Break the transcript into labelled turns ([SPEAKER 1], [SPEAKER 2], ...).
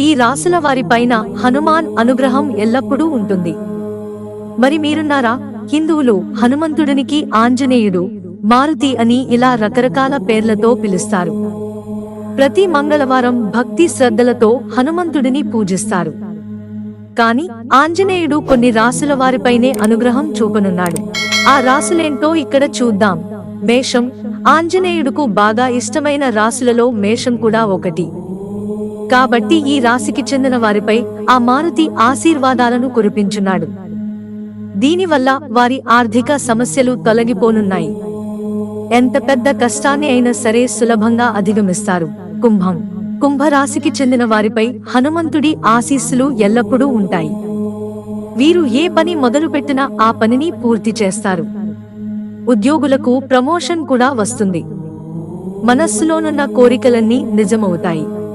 [SPEAKER 1] ఈ రాసుల వారిపైన హనుమాన్ అనుగ్రహం ఎల్లప్పుడూ ఉంటుంది. మరి మీరున్నారా? హిందువులు హనుమంతుడినికి ఆంజనేయుడు మారుతి అని ఇలా రకరకాల పేర్లతో పిలుస్తారు. ప్రతి మంగళవారం భక్తి శ్రద్ధలతో హనుమంతుడిని పూజిస్తారు. కాని ఆంజనేయుడు కొన్ని రాసుల వారిపైనే అనుగ్రహం చూపనున్నాడు. ఆ రాసులేంటో ఇక్కడ చూద్దాం. మేషం ఆంజనేయుడుకు బాగా ఇష్టమైన రాసులలో మేషం కూడా ఒకటి. కాబట్టి ఈ రాశికి చెందిన వారిపై ఆ మారుతి ఆశీర్వాదాలను కురిపించున్నాడు. దీనివల్ల వారి ఆర్థిక సమస్యలు తొలగిపోనున్నాయి. ఎంత పెద్ద కష్టాన్ని అయినా సరే సులభంగా అధిగమిస్తారు. కుంభం. కుంభరాశికి చెందిన వారిపై హనుమంతుడి ఆశీస్సులు ఎల్లప్పుడూ ఉంటాయి. వీరు ఏ పని మొదలుపెట్టినా ఆ పనిని పూర్తి చేస్తారు. ఉద్యోగులకు ప్రమోషన్ కూడా వస్తుంది. మనస్సులోనున్న కోరికలన్నీ నిజమవుతాయి.